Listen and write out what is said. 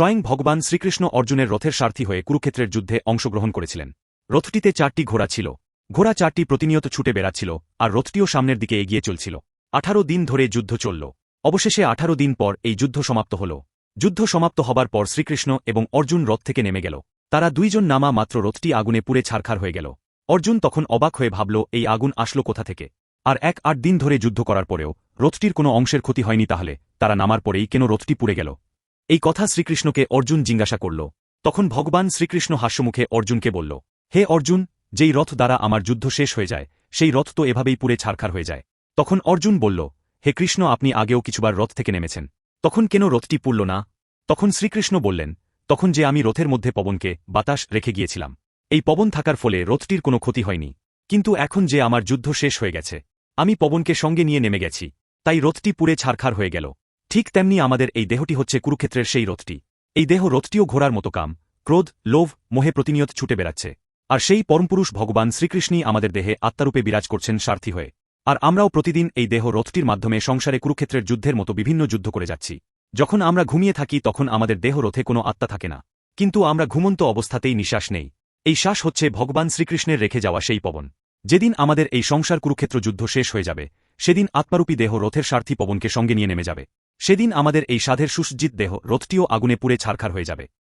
স্বয়ং ভগবান শ্রীকৃষ্ণ অর্জুনের রথের সারথি হয়ে কুরুক্ষেত্রের যুদ্ধে অংশগ্রহণ করেছিলেন। রথটিতে চারটি ঘোড়া ছিল। ঘোড়া চারটি প্রতিনিয়ত ছুটে বেড়াচ্ছিল, আর রথটিও সামনের দিকে এগিয়ে চলছিল। আঠারো দিন ধরে যুদ্ধ চলল। অবশেষে আঠারো দিন পর এই যুদ্ধ সমাপ্ত হল। যুদ্ধ সমাপ্ত হবার পর শ্রীকৃষ্ণ এবং অর্জুন রথ থেকে নেমে গেল। তারা দুইজন নামা মাত্র রথটি আগুনে পুড়ে ছারখার হয়ে গেল। অর্জুন তখন অবাক হয়ে ভাবল, এই আগুন আসলো কোথা থেকে? আর এক আট দিন ধরে যুদ্ধ করার পরেও রথটির কোনো অংশের ক্ষতি হয়নি তাহলে, তারা নামার পরেই কেন রথটি পুড়ে গেল? এই কথা শ্রীকৃষ্ণকে অর্জুন জিজ্ঞাসা করল। তখন ভগবান শ্রীকৃষ্ণ হাস্যমুখে অর্জুনকে বলল, হে অর্জুন, যেই রথ দ্বারা আমার যুদ্ধ শেষ হয়ে যায়, সেই রথ তো এভাবেই পুরে ছারখার হয়ে যায় তখন অর্জুন বলল, হে কৃষ্ণ, আপনি আগেও কিছুবার রথ থেকে নেমেছেন। তখন কেন রথটি পুরল না তখন শ্রীকৃষ্ণ বললেন, তখন যে আমি রথের মধ্যে পবনকে বাতাস রেখে গিয়েছিলাম, এই পবন থাকার ফলে রথটির কোনো ক্ষতি হয়নি। কিন্তু এখন যে আমার যুদ্ধ শেষ হয়ে গেছে, আমি পবনকে সঙ্গে নিয়ে নেমে গেছি, তাই রথটি পুরে ছারখার হয়ে গেল। ঠিক তেমনি আমাদের এই দেহটি হচ্ছে কুরুক্ষেত্রের সেই রথটি। এই দেহ রথটিও ঘোড়ার মতো কাম, ক্রোধ, লোভ, মোহে প্রতিনিয়ত ছুটে বেড়াচ্ছে। আর সেই পরমপুরুষ ভগবান শ্রীকৃষ্ণই আমাদের দেহে আত্মারূপে বিরাজ করছেন স্বার্থী হয়ে। আর আমরাও প্রতিদিন এই দেহ রথটির মাধ্যমে সংসারে কুরুক্ষেত্রের যুদ্ধের মতো বিভিন্ন যুদ্ধ করে যাচ্ছি। যখন আমরা ঘুমিয়ে থাকি, তখন আমাদের দেহ রথে কোনো আত্মা থাকে না। কিন্তু আমরা ঘুমন্ত অবস্থাতেই নিশ্বাস নেই। এই শ্বাস হচ্ছে ভগবান শ্রীকৃষ্ণের রেখে যাওয়া সেই পবন। যেদিন আমাদের এই সংসার কুরুক্ষেত্র যুদ্ধ শেষ হয়ে যাবে, সেদিন আত্মারূপী দেহ রথের স্বার্থী পবনকে সঙ্গে নিয়ে নেমে যাবে। সেদিন আমাদের এই সাধের সুসজ্জিত দেহ রথটিও আগুনে পুড়ে ছারখার হয়ে যাবে।